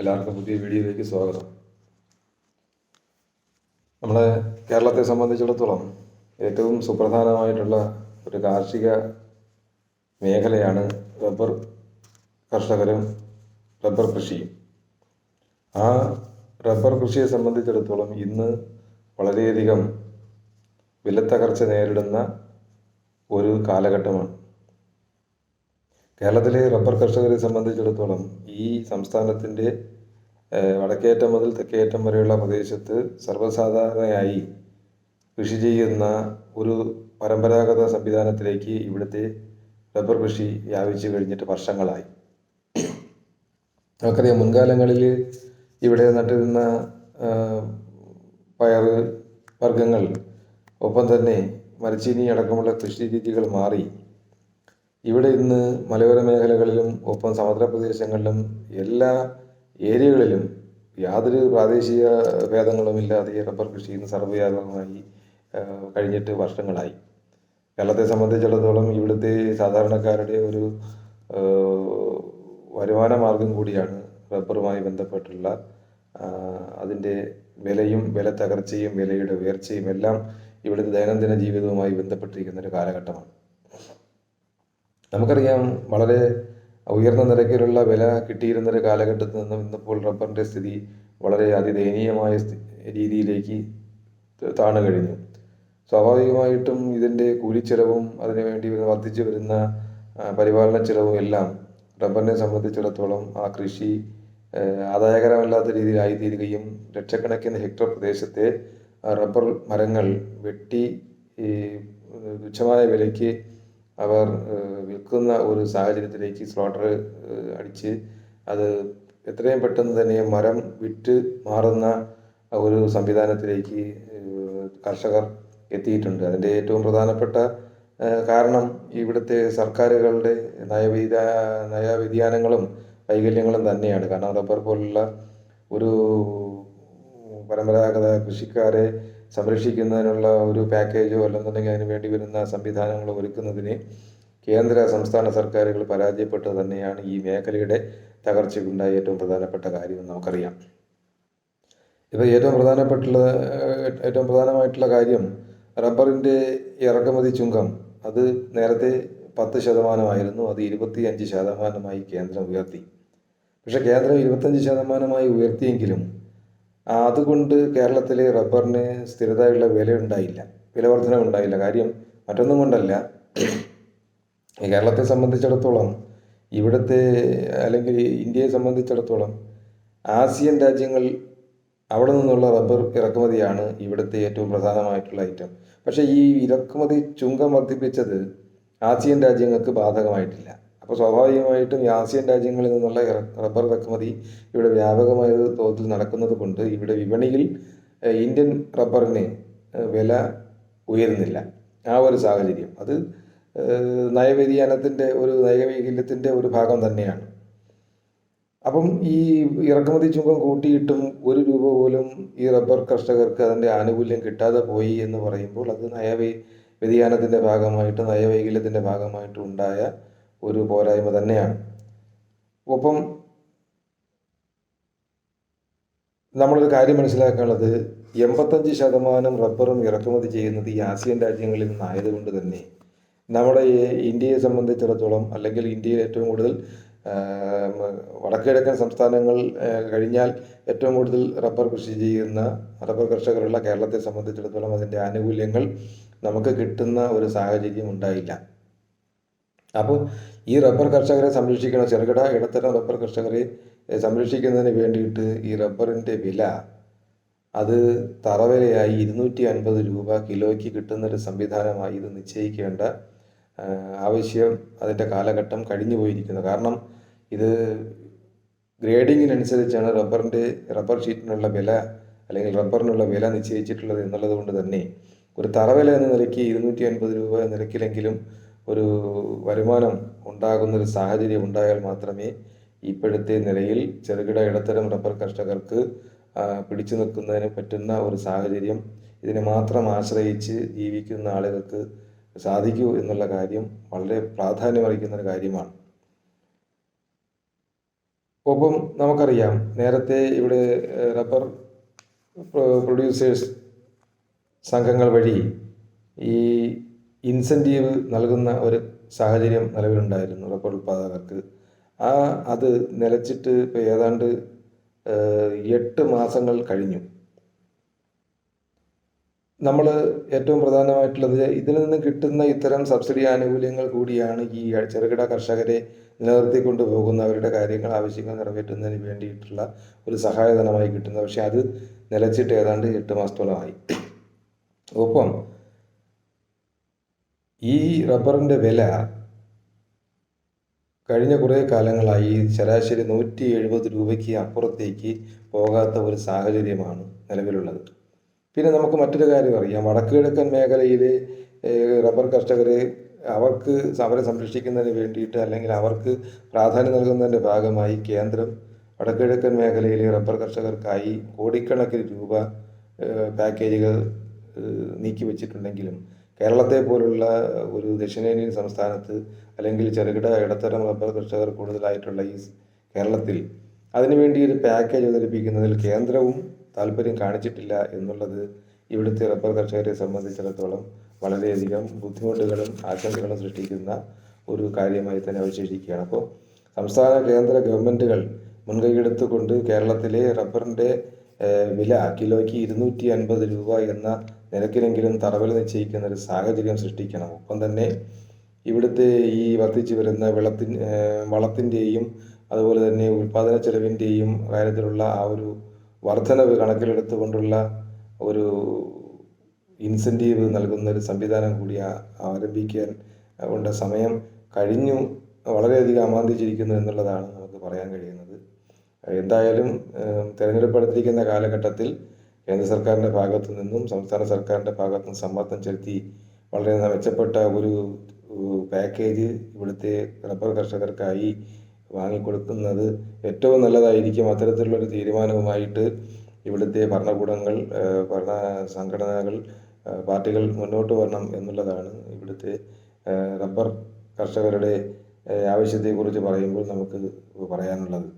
എല്ലാവർക്കും പുതിയ വീഡിയോയിലേക്ക് സ്വാഗതം. നമ്മുടെ കേരളത്തെ സംബന്ധിച്ചിടത്തോളം ഏറ്റവും സുപ്രധാനമായിട്ടുള്ള ഒരു കാർഷിക മേഖലയാണ് റബ്ബർ കർഷകരും റബ്ബർ കൃഷിയും. ആ റബ്ബർ കൃഷിയെ സംബന്ധിച്ചിടത്തോളം ഇന്ന് വളരെയധികം വിലത്തകർച്ച നേരിടുന്ന ഒരു കാലഘട്ടമാണ്. കേരളത്തിലെ റബ്ബർ കർഷകരെ സംബന്ധിച്ചിടത്തോളം ഈ സംസ്ഥാനത്തിന്റെ വടക്കേറ്റം മുതൽ തെക്കേറ്റം വരെയുള്ള പ്രദേശത്ത് സർവസാധാരണയായി കൃഷി ചെയ്യുന്ന ഒരു പരമ്പരാഗത സംവിധാനത്തിലേക്ക് ഇവിടുത്തെ റബ്ബർ കൃഷി വ്യാപിച്ചു കഴിഞ്ഞിട്ട് വർഷങ്ങളായി. നമുക്കറിയാം മുൻകാലങ്ങളിൽ ഇവിടെ നട്ടിരുന്ന പയർ വർഗങ്ങൾ ഒപ്പം തന്നെ മരച്ചീനി അടക്കമുള്ള കൃഷി രീതികൾ മാറി ഇവിടെ ഇന്ന് മലയോര മേഖലകളിലും ഒപ്പം സമുദ്ര പ്രദേശങ്ങളിലും എല്ലാ ഏരിയകളിലും യാതൊരു പ്രാദേശിക ഭേദങ്ങളുമില്ലാതെ ഈ റബ്ബർ കൃഷി ഇന്ന് സർവവ്യാപകമായി കഴിഞ്ഞിട്ട് വർഷങ്ങളായി. കേരളത്തെ സംബന്ധിച്ചിടത്തോളം ഇവിടുത്തെ സാധാരണക്കാരുടെ ഒരു വരുമാന മാർഗം കൂടിയാണ് റബ്ബറുമായി ബന്ധപ്പെട്ടുള്ള അതിന്റെ വിലയും വില തകർച്ചയും വിലയുടെ ഉയർച്ചയും എല്ലാം ഇവിടുത്തെ ദൈനംദിന ജീവിതവുമായി ബന്ധപ്പെട്ടിരിക്കുന്ന ഒരു കാലഘട്ടമാണ്. നമുക്കറിയാം വളരെ ഉയർന്ന നിരക്കിലുള്ള വില കിട്ടിയിരുന്ന ഒരു കാലഘട്ടത്തിൽ നിന്നും ഇന്നിപ്പോൾ റബ്ബറിന്റെ സ്ഥിതി വളരെ അതിദയനീയമായ രീതിയിലേക്ക് താണു കഴിഞ്ഞു. സ്വാഭാവികമായിട്ടും ഇതിന്റെ കൂലിച്ചെലവും അതിനുവേണ്ടി വർദ്ധിച്ചു വരുന്ന പരിപാലന ചെലവും എല്ലാം റബ്ബറിനെ സംബന്ധിച്ചിടത്തോളം ആ കൃഷി ആദായകരമല്ലാത്ത രീതിയിലായിത്തീരുകയും ലക്ഷക്കണക്കിന് ഹെക്ടർ പ്രദേശത്തെ റബ്ബർ മരങ്ങൾ വെട്ടി തുച്ഛമായ വിലയ്ക്ക് അവർ വിൽക്കുന്ന ഒരു സാഹചര്യത്തിലേക്ക് സ്ലോട്ടർ അടിച്ച് അത് എത്രയും പെട്ടെന്ന് തന്നെ മരം വിറ്റ് മാറുന്ന ഒരു സംവിധാനത്തിലേക്ക് കർഷകർ എത്തിയിട്ടുണ്ട്. അതിന്റെ ഏറ്റവും പ്രധാനപ്പെട്ട കാരണം ഇവിടുത്തെ സർക്കാരുകളുടെ നയവ്യതിയാ നയവ്യതിയാനങ്ങളും വൈകല്യങ്ങളും തന്നെയാണ്. കാരണം റബ്ബർ പോലുള്ള ഒരു പരമ്പരാഗത കൃഷിക്കാരെ സംരക്ഷിക്കുന്നതിനുള്ള ഒരു പാക്കേജോ അല്ലെന്നുണ്ടെങ്കിൽ അതിന് വേണ്ടി വരുന്ന സംവിധാനങ്ങളോ ഒരുക്കുന്നതിന് കേന്ദ്ര സംസ്ഥാന സർക്കാരുകൾ പരാജയപ്പെട്ടത് തന്നെയാണ് ഈ മേഖലയുടെ തകർച്ചയ്ക്കുണ്ടായ ഏറ്റവും പ്രധാനപ്പെട്ട കാര്യം നമുക്കറിയാം. ഇപ്പോൾ ഏറ്റവും പ്രധാനപ്പെട്ടുള്ള ഏറ്റവും പ്രധാനമായിട്ടുള്ള കാര്യം റബ്ബറിന്റെ ഇറക്കുമതി ചുങ്കം. അത് നേരത്തെ പത്ത് ശതമാനമായിരുന്നു അത് ഇരുപത്തി അഞ്ച് ശതമാനമായി കേന്ദ്രം ഉയർത്തി. പക്ഷേ കേന്ദ്രം ഇരുപത്തഞ്ച് ശതമാനമായി ഉയർത്തിയെങ്കിലും അതുകൊണ്ട് കേരളത്തിലെ റബ്ബറിന് സ്ഥിരതയുള്ള വില ഉണ്ടായില്ല വില ഉണ്ടായില്ല കാര്യം മറ്റൊന്നും കൊണ്ടല്ല. കേരളത്തെ സംബന്ധിച്ചിടത്തോളം ഇവിടുത്തെ അല്ലെങ്കിൽ ഇന്ത്യയെ സംബന്ധിച്ചിടത്തോളം ആസിയൻ രാജ്യങ്ങൾ അവിടെ നിന്നുള്ള റബ്ബർ ഇറക്കുമതിയാണ് ഇവിടുത്തെ ഏറ്റവും പ്രധാനമായിട്ടുള്ള ഐറ്റം. പക്ഷേ ഈ ഇറക്കുമതി ചുങ്കം വർദ്ധിപ്പിച്ചത് ആസിയൻ രാജ്യങ്ങൾക്ക് ബാധകമായിട്ടില്ല. അപ്പോൾ സ്വാഭാവികമായിട്ടും ആസിയൻ രാജ്യങ്ങളിൽ നിന്നുള്ള റബ്ബർ ഇറക്കുമതി ഇവിടെ വ്യാപകമായ തോതിൽ നടക്കുന്നത് കൊണ്ട് ഇവിടെ വിപണിയിൽ ഇന്ത്യൻ റബ്ബറിന് വില ഉയരുന്നില്ല. ആ ഒരു സാഹചര്യം. അത് നയവ്യതിയാനത്തിന്റെ ഒരു നയവൈകല്യത്തിന്റെ ഒരു ഭാഗം തന്നെയാണ്. അപ്പം ഈ ഇറക്കുമതി ചുങ്കം കൂട്ടിയിട്ടും ഒരു രൂപ പോലും ഈ റബ്ബർ കർഷകർക്ക് അതിന്റെ ആനുകൂല്യം കിട്ടാതെ പോയി എന്ന് പറയുമ്പോൾ അത് നയവ്യതിയാനത്തിന്റെ വ്യതിയാനത്തിന്റെ ഭാഗമായിട്ട് നയവൈകല്യത്തിന്റെ ഭാഗമായിട്ട് ഉണ്ടായ ഒരു പോരായ്മ തന്നെയാണ്. ഒപ്പം നമ്മളൊരു കാര്യം മനസ്സിലാക്കാനുള്ളത് എൺപത്തഞ്ച് ശതമാനം റബ്ബറും ഇറക്കുമതി ചെയ്യുന്നത് ഈ ആസിയൻ രാജ്യങ്ങളിൽ നിന്നായതുകൊണ്ട് തന്നെ നമ്മുടെ ഇന്ത്യയെ സംബന്ധിച്ചിടത്തോളം അല്ലെങ്കിൽ ഇന്ത്യയിൽ ഏറ്റവും കൂടുതൽ വടക്കിഴക്കൻ സംസ്ഥാനങ്ങൾ കഴിഞ്ഞാൽ ഏറ്റവും കൂടുതൽ റബ്ബർ കൃഷി ചെയ്യുന്ന റബ്ബർ കർഷകരുള്ള കേരളത്തെ സംബന്ധിച്ചിടത്തോളം അതിന്റെ ആനുകൂല്യങ്ങൾ നമുക്ക് കിട്ടുന്ന ഒരു സാഹചര്യം ഉണ്ടായില്ല. അപ്പോൾ ഈ റബ്ബർ കർഷകരെ സംരക്ഷിക്കണം. ചെറുകിട ഇടത്തരം റബ്ബർ കർഷകരെ സംരക്ഷിക്കുന്നതിന് വേണ്ടിയിട്ട് ഈ റബ്ബറിന്റെ വില അത് തറവിലയായി ഇരുന്നൂറ്റി അൻപത് രൂപ കിലോയ്ക്ക് കിട്ടുന്നൊരു സംവിധാനമായി ഇത് നിശ്ചയിക്കേണ്ട ആവശ്യം അതിന്റെ കാലഘട്ടം കഴിഞ്ഞു പോയിരിക്കുന്നു. കാരണം ഇത് ഗ്രേഡിങ്ങിനനുസരിച്ചാണ് റബ്ബറിന്റെ റബ്ബർ ഷീറ്റിനുള്ള വില അല്ലെങ്കിൽ റബ്ബറിനുള്ള വില നിശ്ചയിച്ചിട്ടുള്ളത് എന്നുള്ളത് കൊണ്ട് തന്നെ ഒരു തറവില എന്ന നിലയ്ക്ക് ഇരുന്നൂറ്റി അൻപത് രൂപ നിരക്കിലെങ്കിലും ഒരു വരുമാനം ഉണ്ടാകുന്ന ഒരു സാഹചര്യം ഉണ്ടായാൽ മാത്രമേ ഇപ്പോഴത്തെ നിലയിൽ ചെറുകിട ഇടത്തരം റബ്ബർ കർഷകർക്ക് പിടിച്ചു നിൽക്കുന്നതിന് പറ്റുന്ന ഒരു സാഹചര്യം ഇതിനെ മാത്രം ആശ്രയിച്ച് ജീവിക്കുന്ന ആളുകൾക്ക് സാധിക്കൂ എന്നുള്ള കാര്യം വളരെ പ്രാധാന്യമറിയിക്കുന്ന ഒരു കാര്യമാണ്. ഒപ്പം നമുക്കറിയാം നേരത്തെ ഇവിടെ റബ്ബർ പ്രൊഡ്യൂസേഴ്സ് സംഘങ്ങൾ വഴി ഈ ഇൻസെന്റീവ് നൽകുന്ന ഒരു സാഹചര്യം നിലവിലുണ്ടായിരുന്നു റബ്ബർ ഉൽപ്പാദകർക്ക്. ആ അത് നിലച്ചിട്ട് ഇപ്പോൾ ഏതാണ്ട് എട്ട് മാസങ്ങൾ കഴിഞ്ഞു. നമ്മൾ ഏറ്റവും പ്രധാനമായിട്ടുള്ളത് ഇതിൽ നിന്ന് കിട്ടുന്ന ഇത്തരം സബ്സിഡി ആനുകൂല്യങ്ങൾ കൂടിയാണ് ഈ ചെറുകിട കർഷകരെ നിലനിർത്തിക്കൊണ്ട് പോകുന്ന അവരുടെ കാര്യങ്ങൾ ആവശ്യങ്ങൾ നിറവേറ്റുന്നതിന് വേണ്ടിയിട്ടുള്ള ഒരു സഹായധനമായി കിട്ടുന്നത്. പക്ഷേ അത് നിലച്ചിട്ട് ഏതാണ്ട് എട്ട് മാസത്തോളമായി. ഒപ്പം ഈ റബ്ബറിന്റെ വില കഴിഞ്ഞ കുറേ കാലങ്ങളായി ശരാശരി നൂറ്റി എഴുപത് രൂപയ്ക്ക് അപ്പുറത്തേക്ക് പോകാത്ത ഒരു സാഹചര്യമാണ് നിലവിലുള്ളത്. പിന്നെ നമുക്ക് മറ്റൊരു കാര്യം അറിയാം. വടക്ക് കിഴക്കൻ മേഖലയിലെ റബ്ബർ കർഷകർ അവർക്ക് അവരെ സംരക്ഷിക്കുന്നതിന് വേണ്ടിയിട്ട് അല്ലെങ്കിൽ അവർക്ക് പ്രാധാന്യം നൽകുന്നതിന്റെ ഭാഗമായി കേന്ദ്രം വടക്കു കിഴക്കൻ മേഖലയിലെ റബ്ബർ കർഷകർക്കായി കോടിക്കണക്കിന് രൂപ പാക്കേജുകൾ നീക്കി വെച്ചിട്ടുണ്ടെങ്കിലും കേരളത്തെ പോലുള്ള ഒരു ദക്ഷിണേന്ത്യൻ സംസ്ഥാനത്ത് അല്ലെങ്കിൽ ചെറുകിട ഇടത്തരം റബ്ബർ കർഷകർ കൂടുതലായിട്ടുള്ള ഈ കേരളത്തിൽ അതിനുവേണ്ടി ഒരു പാക്കേജ് അവതരിപ്പിക്കുന്നതിൽ കേന്ദ്രവും താല്പര്യം കാണിച്ചിട്ടില്ല എന്നുള്ളത് ഇവിടുത്തെ റബ്ബർ കർഷകരെ സംബന്ധിച്ചിടത്തോളം വളരെയധികം ബുദ്ധിമുട്ടുകളും ആശങ്കകളും സൃഷ്ടിക്കുന്ന ഒരു കാര്യമായി തന്നെ അവശേഷിക്കുകയാണ്. അപ്പോൾ സംസ്ഥാന കേന്ദ്ര ഗവൺമെന്റുകൾ മുൻകൈയെടുത്തുകൊണ്ട് കേരളത്തിലെ റബ്ബറിന്റെ വില കിലോയ്ക്ക് ഇരുന്നൂറ്റി അൻപത് രൂപ എന്ന നിരക്കിലെങ്കിലും തറവിൽ നിശ്ചയിക്കുന്ന ഒരു സാഹചര്യം സൃഷ്ടിക്കണം. ഒപ്പം തന്നെ ഇവിടുത്തെ ഈ വർദ്ധിച്ചു വരുന്ന വെള്ളത്തിൻ വളത്തിന്റെയും അതുപോലെ തന്നെ ഉൽപാദന ചെലവിന്റെയും കാര്യത്തിലുള്ള ആ ഒരു വർധനവ് കണക്കിലെടുത്തുകൊണ്ടുള്ള ഒരു ഇൻസെന്റീവ് നൽകുന്ന ഒരു സംവിധാനം കൂടി ആരംഭിക്കാൻ കൊണ്ട സമയം കഴിഞ്ഞു വളരെയധികം അമാന്തിച്ചിരിക്കുന്നു എന്നുള്ളതാണ് നമുക്ക് പറയാൻ കഴിയുന്നത്. എന്തായാലും തിരഞ്ഞെടുപ്പ് അടുത്തിരിക്കുന്ന കാലഘട്ടത്തിൽ കേന്ദ്ര സർക്കാരിന്റെ ഭാഗത്തു നിന്നും സംസ്ഥാന സർക്കാരിന്റെ ഭാഗത്തു നിന്നും സമ്മർദ്ദം ചെലുത്തി വളരെ മെച്ചപ്പെട്ട ഒരു പാക്കേജ് ഇവിടുത്തെ റബ്ബർ കർഷകർക്കായി വാങ്ങിക്കൊടുക്കുന്നത് ഏറ്റവും നല്ലതായിരിക്കും. അത്തരത്തിലുള്ളൊരു തീരുമാനവുമായിട്ട് ഇവിടുത്തെ ഭരണകൂടങ്ങൾ ഭരണ സംഘടനകൾ പാർട്ടികൾ മുന്നോട്ട് വരണം എന്നുള്ളതാണ് ഇവിടുത്തെ റബ്ബർ കർഷകരുടെ ആവശ്യത്തെക്കുറിച്ച് പറയുമ്പോൾ നമുക്ക് പറയാനുള്ളത്.